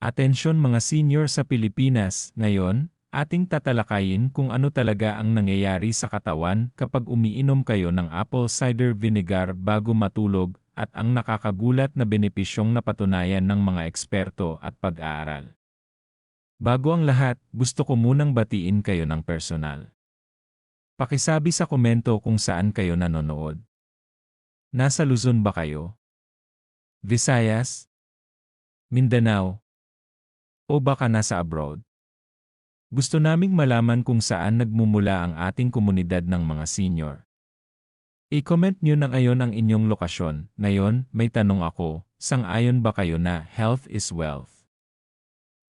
Atensyon mga senior sa Pilipinas, ngayon, ating tatalakayin kung ano talaga ang nangyayari sa katawan kapag umiinom kayo ng apple cider vinegar bago matulog at ang nakakagulat na benepisyong napatunayan ng mga eksperto at pag-aaral. Bago ang lahat, gusto ko munang batiin kayo ng personal. Pakisabi sa komento kung saan kayo nanonood. Nasa Luzon ba kayo? Visayas? Mindanao? O baka nasa abroad? Gusto naming malaman kung saan nagmumula ang ating komunidad ng mga senior. I-comment nyo na ngayon ang inyong lokasyon. Ngayon, may tanong ako, sang-ayon ba kayo na health is wealth?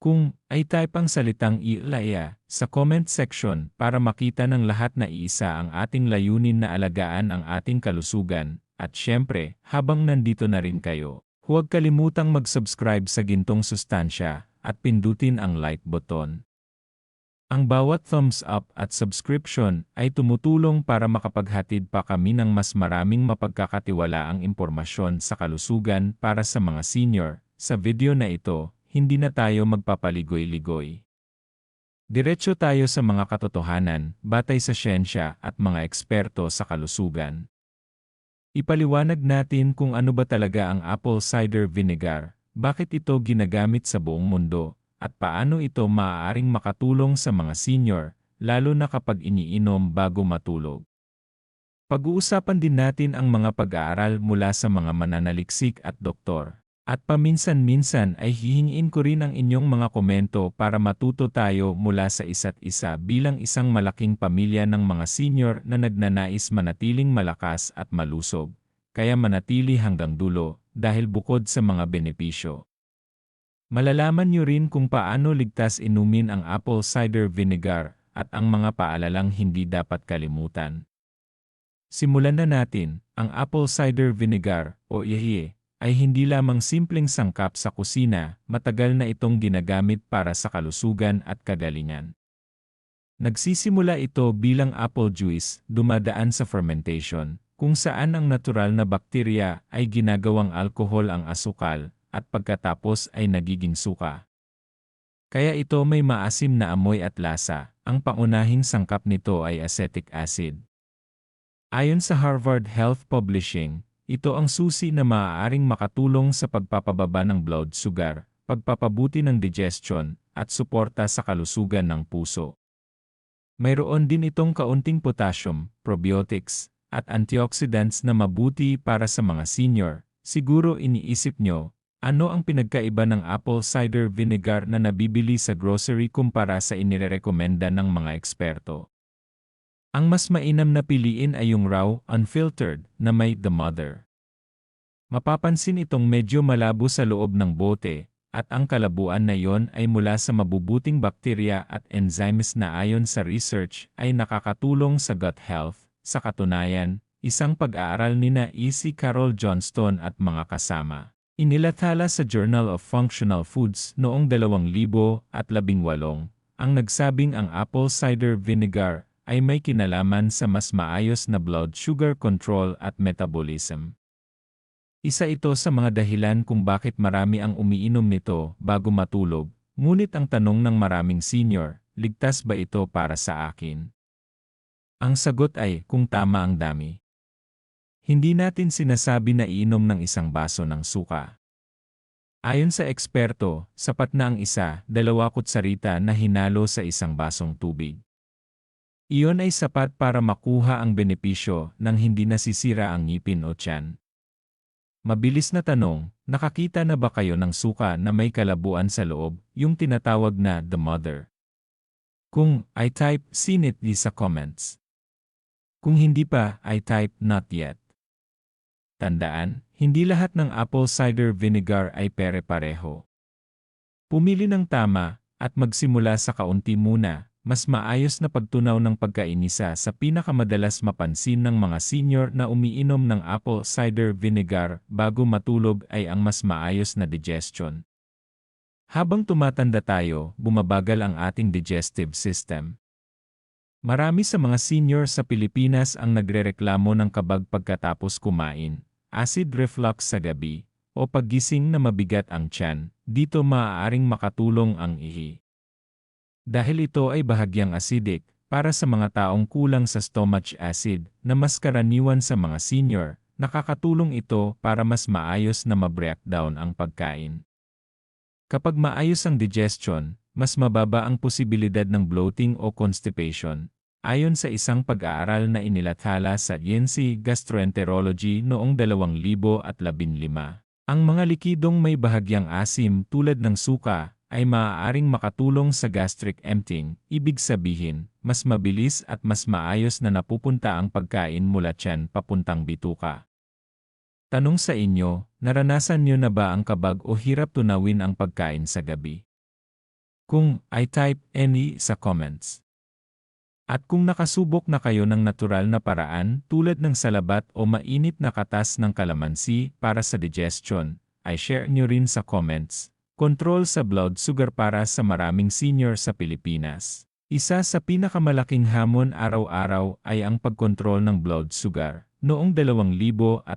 Kung ay type ang salitang ilaya sa comment section para makita ng lahat na iisa ang ating layunin na alagaan ang ating kalusugan, at syempre, habang nandito na rin kayo, huwag kalimutang mag-subscribe sa Gintong Sustansya at pindutin ang like button. Ang bawat thumbs up at subscription ay tumutulong para makapaghatid pa kami ng mas maraming mapagkakatiwalaang impormasyon sa kalusugan para sa mga senior. Sa video na ito, hindi na tayo magpapaligoy-ligoy. Diretso tayo sa mga katotohanan, batay sa siyensya at mga eksperto sa kalusugan. Ipaliwanag natin kung ano ba talaga ang apple cider vinegar, bakit ito ginagamit sa buong mundo, at paano ito maaaring makatulong sa mga senior, lalo na kapag iniinom bago matulog. Pag-uusapan din natin ang mga pag-aaral mula sa mga mananaliksik at doktor. At paminsan-minsan ay hihingin ko rin ang inyong mga komento para matuto tayo mula sa isa't isa bilang isang malaking pamilya ng mga senior na nagnanais manatiling malakas at malusog. Kaya manatili hanggang dulo, dahil bukod sa mga benepisyo. Malalaman nyo rin kung paano ligtas inumin ang apple cider vinegar at ang mga paalalang hindi dapat kalimutan. Simulan na natin, ang apple cider vinegar o ihiye ay hindi lamang simpleng sangkap sa kusina, matagal na itong ginagamit para sa kalusugan at kagalingan. Nagsisimula ito bilang apple juice, dumadaan sa fermentation, kung saan ang natural na bakterya ay ginagawang alkohol ang asukal, at pagkatapos ay nagiging suka. Kaya ito may maasim na amoy at lasa, ang pangunahing sangkap nito ay acetic acid. Ayon sa Harvard Health Publishing, ito ang susi na maaaring makatulong sa pagpapababa ng blood sugar, pagpapabuti ng digestion, at suporta sa kalusugan ng puso. Mayroon din itong kaunting potassium, probiotics, at antioxidants na mabuti para sa mga senior, siguro iniisip nyo, ano ang pinagkaiba ng apple cider vinegar na nabibili sa grocery kumpara sa inirekomenda ng mga eksperto? Ang mas mainam na piliin ay yung raw, unfiltered, na may the mother. Mapapansin itong medyo malabo sa loob ng bote, at ang kalabuan na yon ay mula sa mabubuting bakterya at enzymes na ayon sa research ay nakakatulong sa gut health, sa katunayan, isang pag-aaral ni na E.C. Carol Johnston at mga kasama. Inilathala sa Journal of Functional Foods noong 2018 ang nagsabing ang apple cider vinegar ay may kinalaman sa mas maayos na blood sugar control at metabolism. Isa ito sa mga dahilan kung bakit marami ang umiinom nito bago matulog, ngunit ang tanong ng maraming senior, ligtas ba ito para sa akin? Ang sagot ay kung tama ang dami. Hindi natin sinasabi na iinom ng isang baso ng suka. Ayon sa eksperto, sapat na ang isa, dalawa kutsarita na hinalo sa isang basong tubig. Iyon ay sapat para makuha ang benepisyo nang hindi nasisira ang ngipin o tiyan. Mabilis na tanong, nakakita na ba kayo ng suka na may kalabuan sa loob, yung tinatawag na the mother? Kung I type, seen it sa comments. Kung hindi pa, I type not yet. Tandaan, hindi lahat ng apple cider vinegar ay pere-pareho. Pumili ng tama at magsimula sa kaunti muna, mas maayos na pagtunaw ng pagkainisa sa pinakamadalas mapansin ng mga senior na umiinom ng apple cider vinegar bago matulog ay ang mas maayos na digestion. Habang tumatanda tayo, bumabagal ang ating digestive system. Marami sa mga senior sa Pilipinas ang nagrereklamo ng kabag pagkatapos kumain, acid reflux sa gabi, o paggising na mabigat ang tiyan, dito maaaring makatulong ang ihi. Dahil ito ay bahagyang acidic, para sa mga taong kulang sa stomach acid, na mas karaniwan sa mga senior, nakakatulong ito para mas maayos na ma-breakdown ang pagkain. Kapag maayos ang digestion, mas mababa ang posibilidad ng bloating o constipation, ayon sa isang pag-aaral na inilathala sa YNC Gastroenterology noong 2015. Ang mga likidong may bahagyang asim tulad ng suka ay maaaring makatulong sa gastric emptying, ibig sabihin, mas mabilis at mas maayos na napupunta ang pagkain mula tiyan papuntang bituka. Tanong sa inyo, naranasan niyo na ba ang kabag o hirap tunawin ang pagkain sa gabi? Kung I type any sa comments. At kung nakasubok na kayo ng natural na paraan tulad ng salabat o mainit na katas ng kalamansi para sa digestion, ay share nyo rin sa comments. Control sa blood sugar para sa maraming senior sa Pilipinas. Isa sa pinakamalaking hamon araw-araw ay ang pagkontrol ng blood sugar. Noong 2004,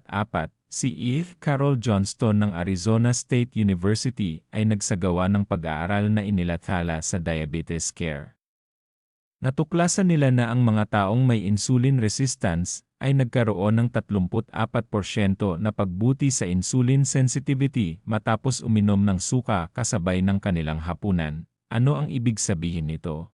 Si Eve Carol Johnston ng Arizona State University ay nagsagawa ng pag-aaral na inilathala sa diabetes care. Natuklasan nila na ang mga taong may insulin resistance ay nagkaroon ng 34% na pagbuti sa insulin sensitivity matapos uminom ng suka kasabay ng kanilang hapunan. Ano ang ibig sabihin nito?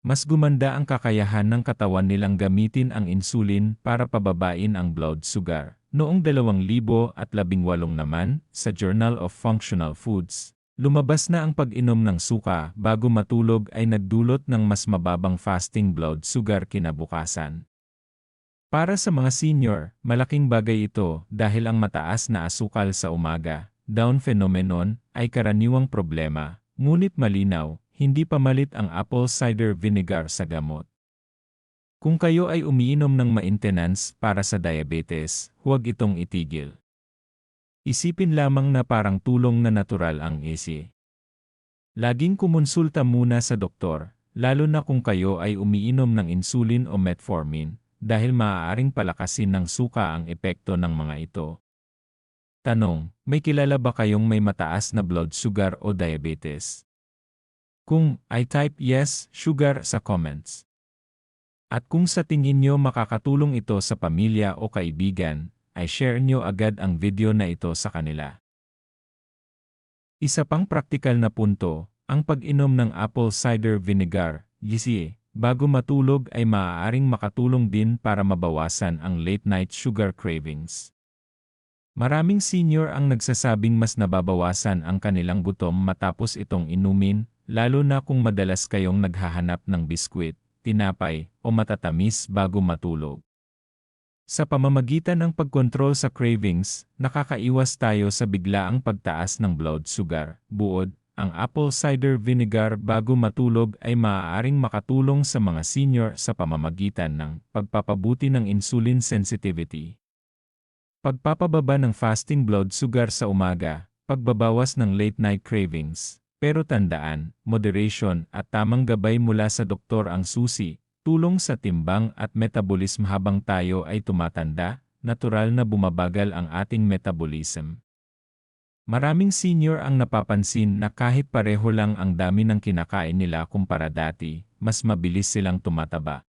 Mas gumanda ang kakayahan ng katawan nilang gamitin ang insulin para pababain ang blood sugar. Noong 2018 naman, sa Journal of Functional Foods, lumabas na ang pag-inom ng suka bago matulog ay nagdulot ng mas mababang fasting blood sugar kinabukasan. Para sa mga senior, malaking bagay ito dahil ang mataas na asukal sa umaga, down phenomenon, ay karaniwang problema, ngunit malinaw, hindi pamalit ang apple cider vinegar sa gamot. Kung kayo ay umiinom ng maintenance para sa diabetes, huwag itong itigil. Isipin lamang na parang tulong na natural ang AC. Laging kumonsulta muna sa doktor, lalo na kung kayo ay umiinom ng insulin o metformin, dahil maaaring palakasin ng suka ang epekto ng mga ito. Tanong, may kilala ba kayong may mataas na blood sugar o diabetes? Kung I type yes, sugar sa comments. At kung sa tingin nyo makakatulong ito sa pamilya o kaibigan, ay share nyo agad ang video na ito sa kanila. Isa pang praktikal na punto, ang pag-inom ng apple cider vinegar, GCA, bago matulog ay maaaring makatulong din para mabawasan ang late-night sugar cravings. Maraming senior ang nagsasabing mas nababawasan ang kanilang gutom matapos itong inumin, lalo na kung madalas kayong naghahanap ng biskwit tinapay, o matatamis bago matulog. Sa pamamagitan ng pagkontrol sa cravings, nakakaiwas tayo sa biglaang pagtaas ng blood sugar. Buod, ang apple cider vinegar bago matulog ay maaaring makatulong sa mga senior sa pamamagitan ng pagpapabuti ng insulin sensitivity. Pagpapababa ng fasting blood sugar sa umaga, pagbabawas ng late night cravings, pero tandaan, moderation at tamang gabay mula sa doktor ang susi, tulong sa timbang at metabolism habang tayo ay tumatanda, natural na bumabagal ang ating metabolism. Maraming senior ang napapansin na kahit pareho lang ang dami ng kinakain nila kumpara dati, mas mabilis silang tumataba.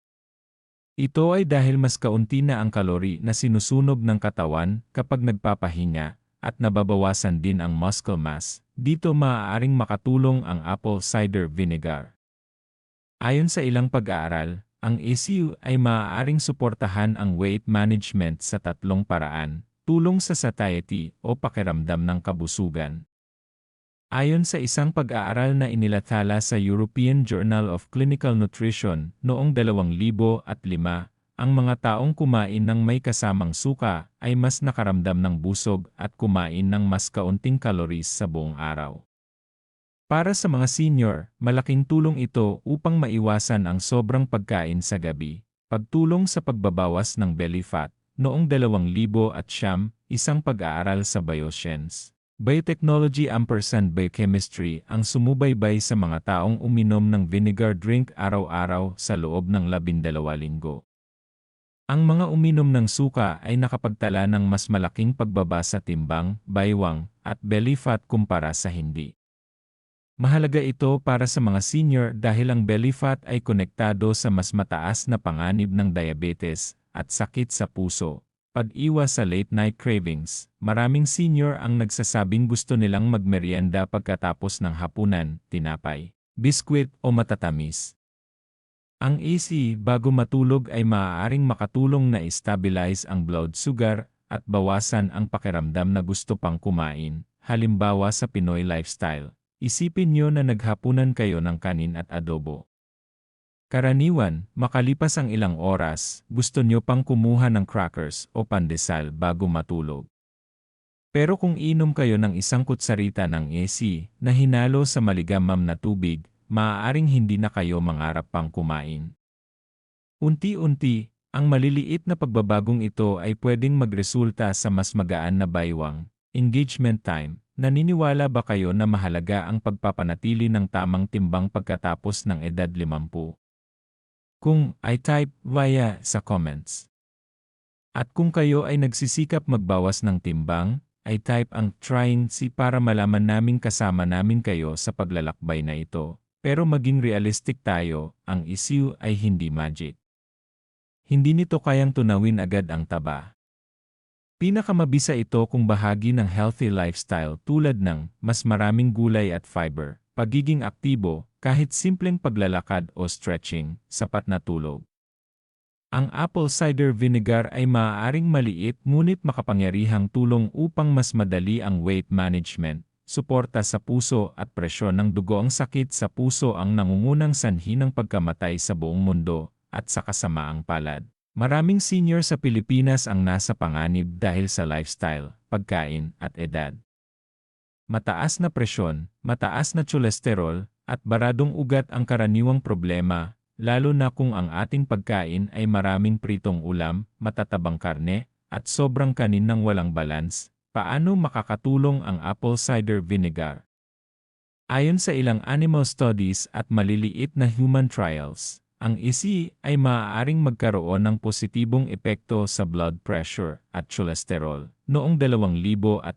Ito ay dahil mas kaunti na ang kalori na sinusunog ng katawan kapag nagpapahinga, at nababawasan din ang muscle mass, dito maaaring makatulong ang apple cider vinegar. Ayon sa ilang pag-aaral, ang ECU ay maaaring suportahan ang weight management sa tatlong paraan, tulong sa satiety o pakiramdam ng kabusugan. Ayon sa isang pag-aaral na inilathala sa European Journal of Clinical Nutrition noong 2005, ang mga taong kumain ng may kasamang suka ay mas nakaramdam ng busog at kumain ng mas kaunting calories sa buong araw. Para sa mga senior, malaking tulong ito upang maiwasan ang sobrang pagkain sa gabi. Pagtulong sa pagbabawas ng belly fat, noong 2000 at siyam, isang pag-aaral sa bioscience. Biotechnology ampersand biochemistry ang sumubaybay sa mga taong uminom ng vinegar drink araw-araw sa loob ng labindalawa linggo. Ang mga uminom ng suka ay nakapagtala ng mas malaking pagbaba sa timbang, baywang, at belly fat kumpara sa hindi. Mahalaga ito para sa mga senior dahil ang belly fat ay konektado sa mas mataas na panganib ng diabetes at sakit sa puso. Pag-iwas sa late-night cravings, maraming senior ang nagsasabing gusto nilang magmerienda pagkatapos ng hapunan, tinapay, biskwit o matatamis. Ang AC bago matulog ay maaaring makatulong na stabilize ang blood sugar at bawasan ang pakiramdam na gusto pang kumain. Halimbawa sa Pinoy lifestyle, isipin nyo na naghapunan kayo ng kanin at adobo. Karaniwan, makalipas ang ilang oras, gusto nyo pang kumuha ng crackers o pandesal bago matulog. Pero kung inom kayo ng isang kutsarita ng AC na hinalo sa maligamam na tubig, maaaring hindi na kayo mangarap pang kumain. Unti-unti, ang maliliit na pagbabagong ito ay pwedeng magresulta sa mas magaan na baywang, engagement time, naniniwala ba kayo na mahalaga ang pagpapanatili ng tamang timbang pagkatapos ng edad 50? Kung ay type via sa comments. At kung kayo ay nagsisikap magbawas ng timbang, ay type ang trying si para malaman naming kasama namin kayo sa paglalakbay na ito. Pero maging realistic tayo, ang issue ay hindi magic. Hindi nito kayang tunawin agad ang taba. Pinakamabisa ito kung bahagi ng healthy lifestyle tulad ng mas maraming gulay at fiber, pagiging aktibo, kahit simpleng paglalakad o stretching, sapat na tulog. Ang apple cider vinegar ay maaaring maliit ngunit makapangyarihang tulong upang mas madali ang weight management, suporta sa puso at presyon ng dugo ang sakit sa puso ang nangungunang sanhi ng pagkamatay sa buong mundo at sa kasamaang palad. Maraming senior sa Pilipinas ang nasa panganib dahil sa lifestyle, pagkain at edad. Mataas na presyon, mataas na cholesterol, at baradong ugat ang karaniwang problema, lalo na kung ang ating pagkain ay maraming pritong ulam, matatabang karne, at sobrang kanin ng walang balance, Paano makakatulong ang apple cider vinegar? Ayon sa ilang animal studies at maliliit na human trials, ang isi ay maaaring magkaroon ng positibong epekto sa blood pressure at cholesterol. Noong 2001,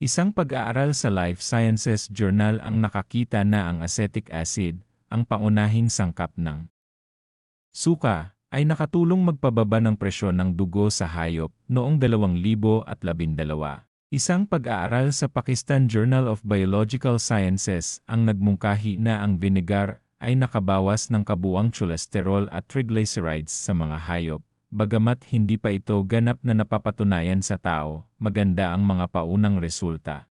isang pag-aaral sa Life Sciences Journal ang nakakita na ang acetic acid, ang pangunahing sangkap ng suka, ay nakatulong magpababa ng presyon ng dugo sa hayop noong 2012. Isang pag-aaral sa Pakistan Journal of Biological Sciences ang nagmungkahi na ang vinegar ay nakabawas ng kabuang cholesterol at triglycerides sa mga hayop. Bagamat hindi pa ito ganap na napapatunayan sa tao, maganda ang mga paunang resulta.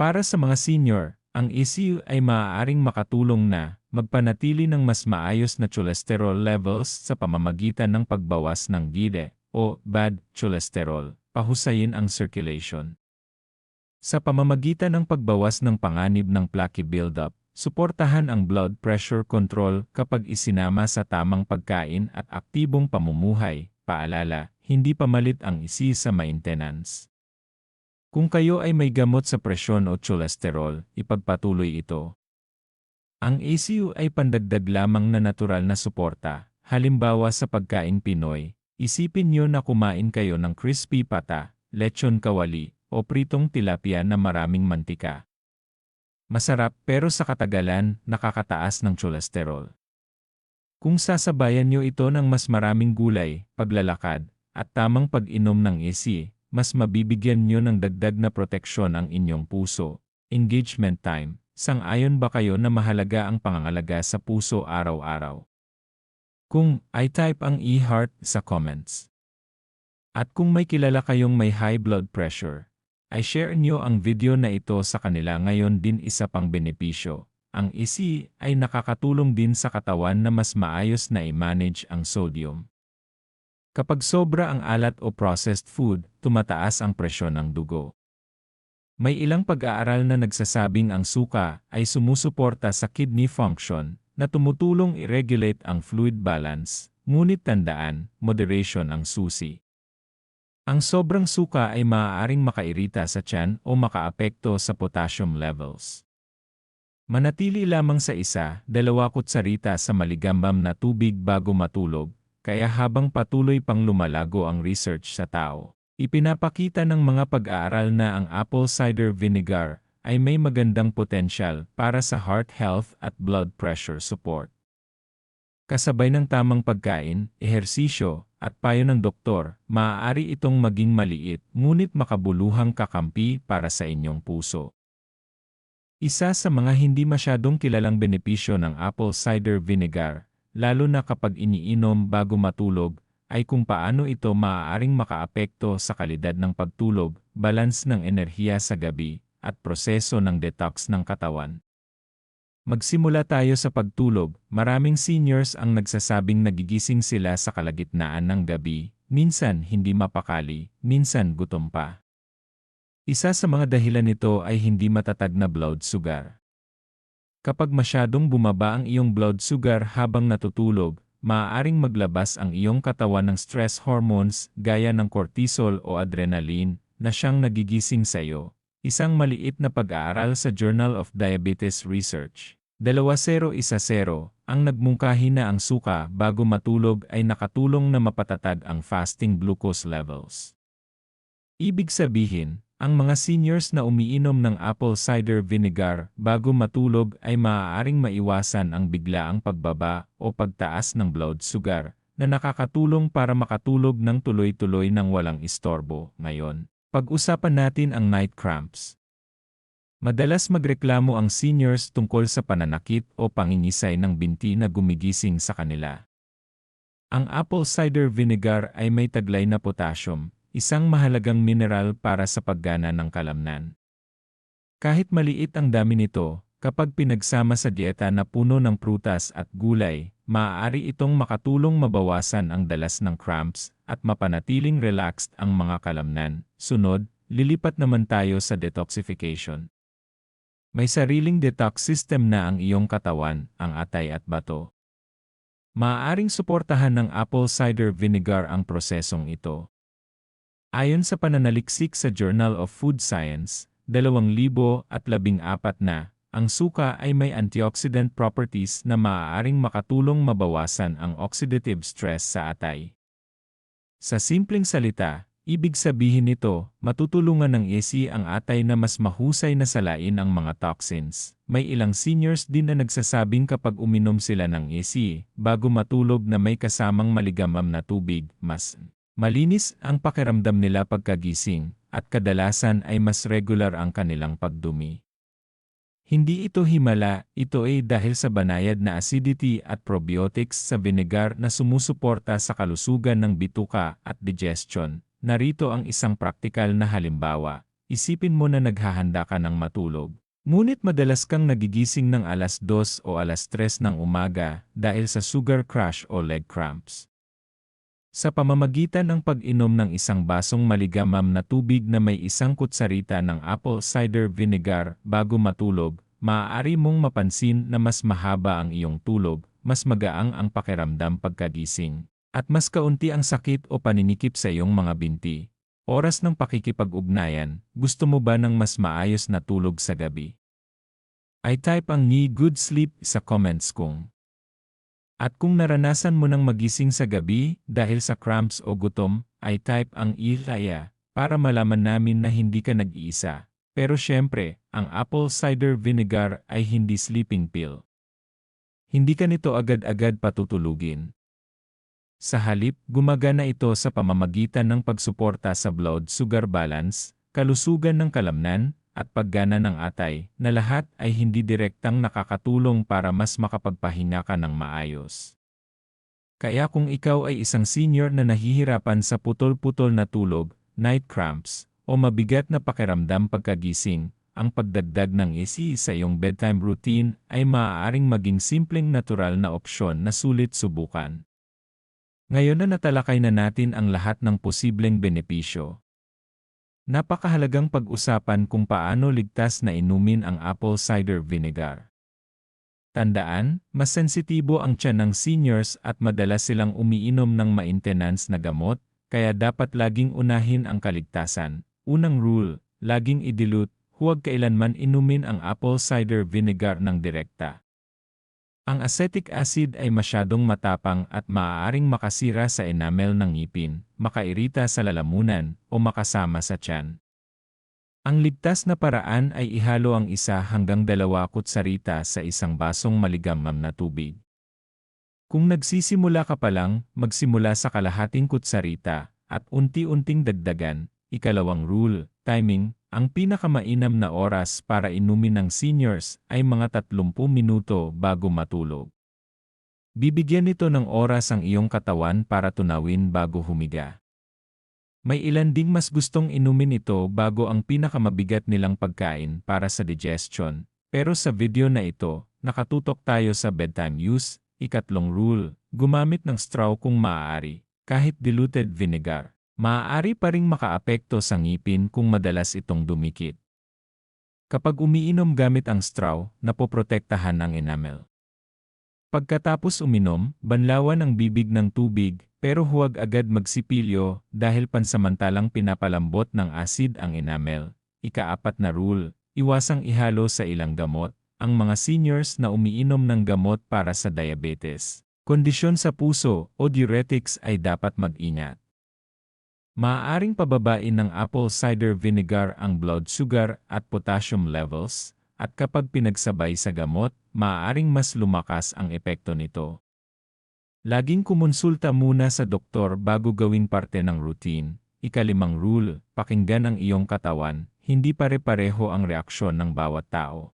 Para sa mga senior, ang ECU ay maaaring makatulong na magpanatili ng mas maayos na cholesterol levels sa pamamagitan ng pagbawas ng GIDE o bad cholesterol, pahusayin ang circulation. Sa pamamagitan ng pagbawas ng panganib ng plaque buildup, suportahan ang blood pressure control kapag isinama sa tamang pagkain at aktibong pamumuhay, paalala, hindi pamalit ang isi sa maintenance. Kung kayo ay may gamot sa presyon o cholesterol, ipagpatuloy ito. Ang ACU ay pandagdag lamang na natural na suporta. Halimbawa sa pagkain Pinoy, isipin niyo na kumain kayo ng crispy pata, lechon kawali, o pritong tilapia na maraming mantika. Masarap pero sa katagalan, nakakataas ng cholesterol. Kung sasabayan niyo ito ng mas maraming gulay, paglalakad, at tamang pag-inom ng AC, mas mabibigyan niyo ng dagdag na proteksyon ang inyong puso. Engagement time Sang-ayon ba kayo na mahalaga ang pangangalaga sa puso araw-araw? Kung I type ang e-heart sa comments. At kung may kilala kayong may high blood pressure, ay share nyo ang video na ito sa kanila ngayon din isa pang benepisyo. Ang isi ay nakakatulong din sa katawan na mas maayos na i-manage ang sodium. Kapag sobra ang alat o processed food, tumataas ang presyon ng dugo. May ilang pag-aaral na nagsasabing ang suka ay sumusuporta sa kidney function na tumutulong i-regulate ang fluid balance, ngunit tandaan, moderation ang susi. Ang sobrang suka ay maaaring makairita sa tiyan o makaapekto sa potassium levels. Manatili lamang sa isa, dalawa kutsarita sa maligambam na tubig bago matulog, kaya habang patuloy pang lumalago ang research sa tao, ipinapakita ng mga pag-aaral na ang apple cider vinegar ay may magandang potensyal para sa heart health at blood pressure support. Kasabay ng tamang pagkain, ehersisyo, at payo ng doktor, maaari itong maging maliit ngunit makabuluhang kakampi para sa inyong puso. Isa sa mga hindi masyadong kilalang benepisyo ng apple cider vinegar, lalo na kapag iniinom bago matulog, ay kung paano ito maaaring makaapekto sa kalidad ng pagtulog, balance ng enerhiya sa gabi, at proseso ng detox ng katawan. Magsimula tayo sa pagtulog, maraming seniors ang nagsasabing nagigising sila sa kalagitnaan ng gabi, minsan hindi mapakali, minsan gutom pa. Isa sa mga dahilan nito ay hindi matatag na blood sugar. Kapag masyadong bumaba ang iyong blood sugar habang natutulog, maaaring maglabas ang iyong katawan ng stress hormones gaya ng cortisol o adrenaline na siyang nagigising sa iyo. Isang maliit na pag-aaral sa Journal of Diabetes Research. 2010 ang nagmungkahi na ang suka bago matulog ay nakatulong na mapatatag ang fasting glucose levels. Ibig sabihin, ang mga seniors na umiinom ng apple cider vinegar bago matulog ay maaaring maiwasan ang biglaang pagbaba o pagtaas ng blood sugar na nakakatulong para makatulog ng tuloy-tuloy ng walang istorbo. Ngayon, pag-usapan natin ang night cramps. Madalas magreklamo ang seniors tungkol sa pananakit o pangingisay ng binti na gumigising sa kanila. Ang apple cider vinegar ay may taglay na potassium, isang mahalagang mineral para sa paggana ng kalamnan. Kahit maliit ang dami nito, kapag pinagsama sa dieta na puno ng prutas at gulay, maaari itong makatulong mabawasan ang dalas ng cramps at mapanatiling relaxed ang mga kalamnan. Sunod, lilipat naman tayo sa detoxification. May sariling detox system na ang iyong katawan, ang atay at bato. Maaaring suportahan ng apple cider vinegar ang prosesong ito. Ayon sa pananaliksik sa Journal of Food Science, 2014 na, ang suka ay may antioxidant properties na maaaring makatulong mabawasan ang oxidative stress sa atay. Sa simpleng salita, ibig sabihin nito, matutulungan ng ESI ang atay na mas mahusay na salain ang mga toxins. May ilang seniors din na nagsasabing kapag uminom sila ng ESI, bago matulog na may kasamang maligamam na tubig, mas Malinis ang pakiramdam nila pagkagising, at kadalasan ay mas regular ang kanilang pagdumi. Hindi ito himala, ito ay dahil sa banayad na acidity at probiotics sa vinegar na sumusuporta sa kalusugan ng bituka at digestion. Narito ang isang praktikal na halimbawa. Isipin mo na naghahanda ka ng matulog. Ngunit madalas kang nagigising ng alas 2 o alas 3 ng umaga dahil sa sugar crash o leg cramps. Sa pamamagitan ng pag-inom ng isang basong maligamam na tubig na may isang kutsarita ng apple cider vinegar bago matulog, maaari mong mapansin na mas mahaba ang iyong tulog, mas magaang ang pakiramdam pagkagising, at mas kaunti ang sakit o paninikip sa iyong mga binti. Oras ng pakikipag-ugnayan, gusto mo ba ng mas maayos na tulog sa gabi? I type ang ni good sleep sa comments kung at kung naranasan mo nang magising sa gabi dahil sa cramps o gutom, ay type ang ilaya para malaman namin na hindi ka nag-iisa. Pero syempre, ang apple cider vinegar ay hindi sleeping pill. Hindi ka nito agad-agad patutulugin. Sa halip, gumagana ito sa pamamagitan ng pagsuporta sa blood sugar balance, kalusugan ng kalamnan, at paggana ng atay, na lahat ay hindi direktang nakakatulong para mas makapagpahinga ka ng maayos. Kaya kung ikaw ay isang senior na nahihirapan sa putol-putol na tulog, night cramps, o mabigat na pakiramdam pagkagising, ang pagdagdag ng isi sa iyong bedtime routine ay maaaring maging simpleng natural na opsyon na sulit subukan. Ngayon na natalakay na natin ang lahat ng posibleng benepisyo, Napakahalagang pag-usapan kung paano ligtas na inumin ang apple cider vinegar. Tandaan, mas sensitibo ang tiyan ng seniors at madalas silang umiinom ng maintenance na gamot, kaya dapat laging unahin ang kaligtasan. Unang rule, laging idilute, huwag kailanman inumin ang apple cider vinegar ng direkta. Ang acetic acid ay masyadong matapang at maaaring makasira sa enamel ng ngipin, makairita sa lalamunan, o makasama sa tiyan. Ang ligtas na paraan ay ihalo ang isa hanggang dalawa kutsarita sa isang basong maligamgam na tubig. Kung nagsisimula ka pa lang, magsimula sa kalahating kutsarita, at unti-unting dagdagan. Ikalawang rule, timing, ang pinakamainam na oras para inumin ng seniors ay mga 30 minuto bago matulog. Bibigyan nito ng oras ang iyong katawan para tunawin bago humiga. May ilan ding mas gustong inumin ito bago ang pinakamabigat nilang pagkain para sa digestion, pero sa video na ito, nakatutok tayo sa bedtime use, ikatlong rule, gumamit ng straw kung maaari, kahit diluted vinegar. Maaari pa ring makaapekto sa ngipin kung madalas itong dumikit. Kapag umiinom gamit ang straw, napoprotektahan ang enamel. Pagkatapos uminom, banlawan ang bibig ng tubig, pero huwag agad magsipilyo dahil pansamantalang pinapalambot ng asid ang enamel. Ikaapat na rule, iwasang ihalo sa ilang gamot, ang mga seniors na umiinom ng gamot para sa diabetes. Kondisyon sa puso o diuretics ay dapat mag-ingat. Maaaring pababain ng apple cider vinegar ang blood sugar at potassium levels, at kapag pinagsabay sa gamot, maaaring mas lumakas ang epekto nito. Laging kumonsulta muna sa doktor bago gawing parte ng routine. Ikalimang rule, pakinggan ang iyong katawan, hindi pare-pareho ang reaksyon ng bawat tao.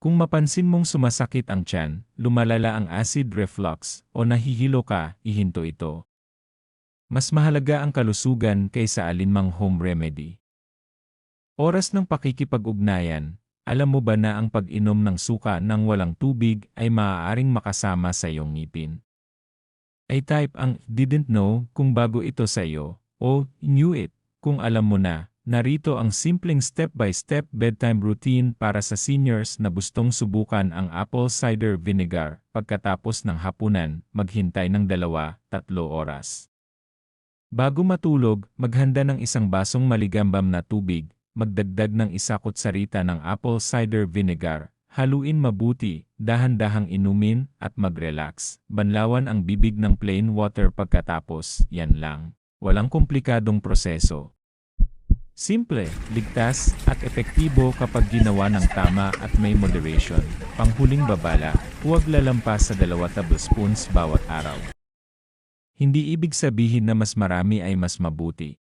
Kung mapansin mong sumasakit ang tiyan, lumalala ang acid reflux, o nahihilo ka, ihinto ito. Mas mahalaga ang kalusugan kaysa alinmang home remedy. Oras ng pakikipag-ugnayan, alam mo ba na ang pag-inom ng suka ng walang tubig ay maaaring makasama sa iyong ngipin? Ay type ang didn't know kung bago ito sa iyo, o knew it kung alam mo na, narito ang simpleng step-by-step bedtime routine para sa seniors na gustong subukan ang apple cider vinegar pagkatapos ng hapunan, maghintay ng dalawa, tatlo oras. Bago matulog, maghanda ng isang basong maligambam na tubig, magdagdag ng isa kutsarita ng apple cider vinegar, haluin mabuti, dahan-dahang inumin, at mag-relax. Banlawan ang bibig ng plain water pagkatapos, yan lang. Walang komplikadong proseso. Simple, ligtas, at epektibo kapag ginawa ng tama at may moderation. Panghuling babala, huwag lalampas sa 2 tablespoons bawat araw. Hindi ibig sabihin na mas marami ay mas mabuti.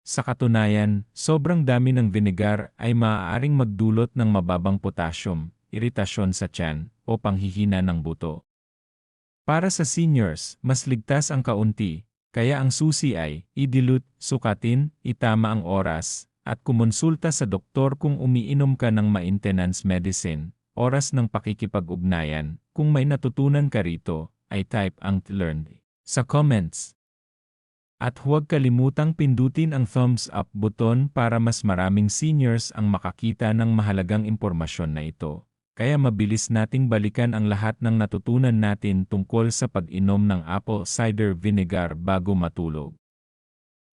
Sa katunayan, sobrang dami ng vinegar ay maaaring magdulot ng mababang potassium, iritasyon sa tiyan, o panghihina ng buto. Para sa seniors, mas ligtas ang kaunti, kaya ang susi ay i-dilute, sukatin, itama ang oras, at kumonsulta sa doktor kung umiinom ka ng maintenance medicine, oras ng pakikipag-ugnayan, kung may natutunan ka rito, ay type ang learned sa comments. At huwag kalimutang pindutin ang thumbs up button para mas maraming seniors ang makakita ng mahalagang impormasyon na ito. Kaya mabilis nating balikan ang lahat ng natutunan natin tungkol sa pag-inom ng apple cider vinegar bago matulog.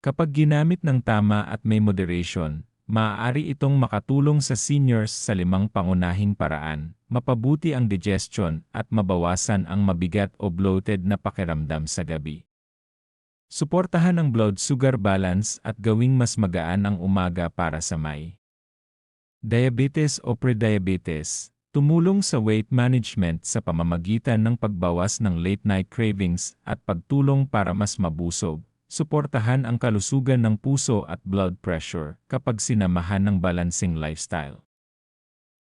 Kapag ginamit ng tama at may moderation, maaari itong makatulong sa seniors sa limang pangunahing paraan mapabuti ang digestion at mabawasan ang mabigat o bloated na pakiramdam sa gabi. Suportahan ang blood sugar balance at gawing mas magaan ang umaga para sa may diabetes o prediabetes. Tumulong sa weight management sa pamamagitan ng pagbawas ng late-night cravings at pagtulong para mas mabusog. Suportahan ang kalusugan ng puso at blood pressure kapag sinamahan ng balancing lifestyle.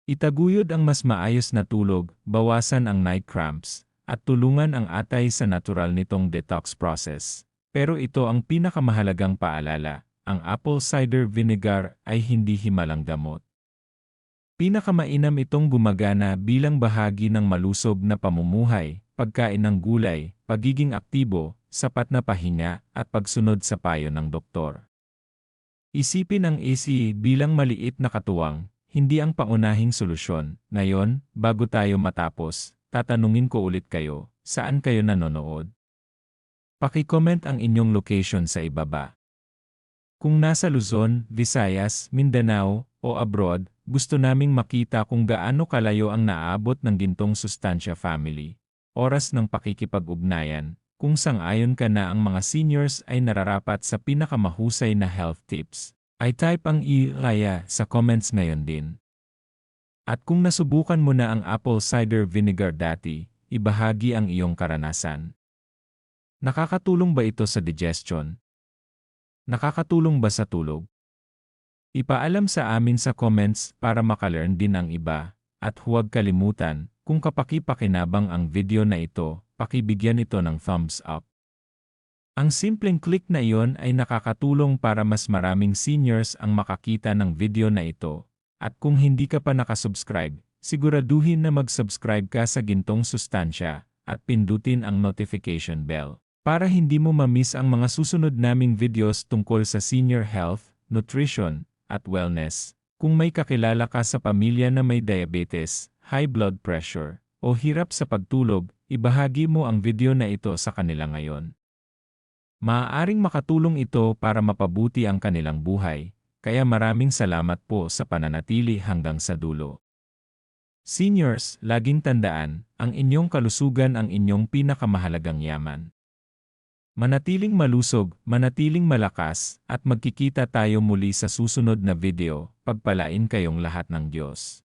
Itaguyod ang mas maayos na tulog, bawasan ang night cramps, at tulungan ang atay sa natural nitong detox process. Pero ito ang pinakamahalagang paalala, ang apple cider vinegar ay hindi himalang gamot. Pinakamainam itong gumagana bilang bahagi ng malusog na pamumuhay, pagkain ng gulay, pagiging aktibo, sapat na pahinga, at pagsunod sa payo ng doktor. Isipin ang ACE bilang maliit na katuwang, hindi ang paunahing solusyon. Ngayon, bago tayo matapos, tatanungin ko ulit kayo, saan kayo nanonood? Paki-comment ang inyong location sa ibaba. Kung nasa Luzon, Visayas, Mindanao, o abroad, gusto naming makita kung gaano kalayo ang naabot ng gintong sustansya family. Oras ng pakikipag-ugnayan, kung sang-ayon ka na ang mga seniors ay nararapat sa pinakamahusay na health tips. Ay type ang i-raya sa comments ngayon din. At kung nasubukan mo na ang apple cider vinegar dati, ibahagi ang iyong karanasan. Nakakatulong ba ito sa digestion? Nakakatulong ba sa tulog? Ipaalam sa amin sa comments para makalearn din ang iba. At huwag kalimutan, kung kapaki-pakinabang ang video na ito, pakibigyan ito ng thumbs up. Ang simpleng click na iyon ay nakakatulong para mas maraming seniors ang makakita ng video na ito. At kung hindi ka pa nakasubscribe, siguraduhin na mag-subscribe ka sa Gintong Sustansya at pindutin ang notification bell para hindi mo ma-miss ang mga susunod naming videos tungkol sa senior health, nutrition, at wellness. Kung may kakilala ka sa pamilya na may diabetes, high blood pressure, o hirap sa pagtulog, ibahagi mo ang video na ito sa kanila ngayon. Maaaring makatulong ito para mapabuti ang kanilang buhay, kaya maraming salamat po sa pananatili hanggang sa dulo. Seniors, laging tandaan, ang inyong kalusugan ang inyong pinakamahalagang yaman. Manatiling malusog, manatiling malakas, at magkikita tayo muli sa susunod na video. Pagpalain kayong lahat ng Diyos.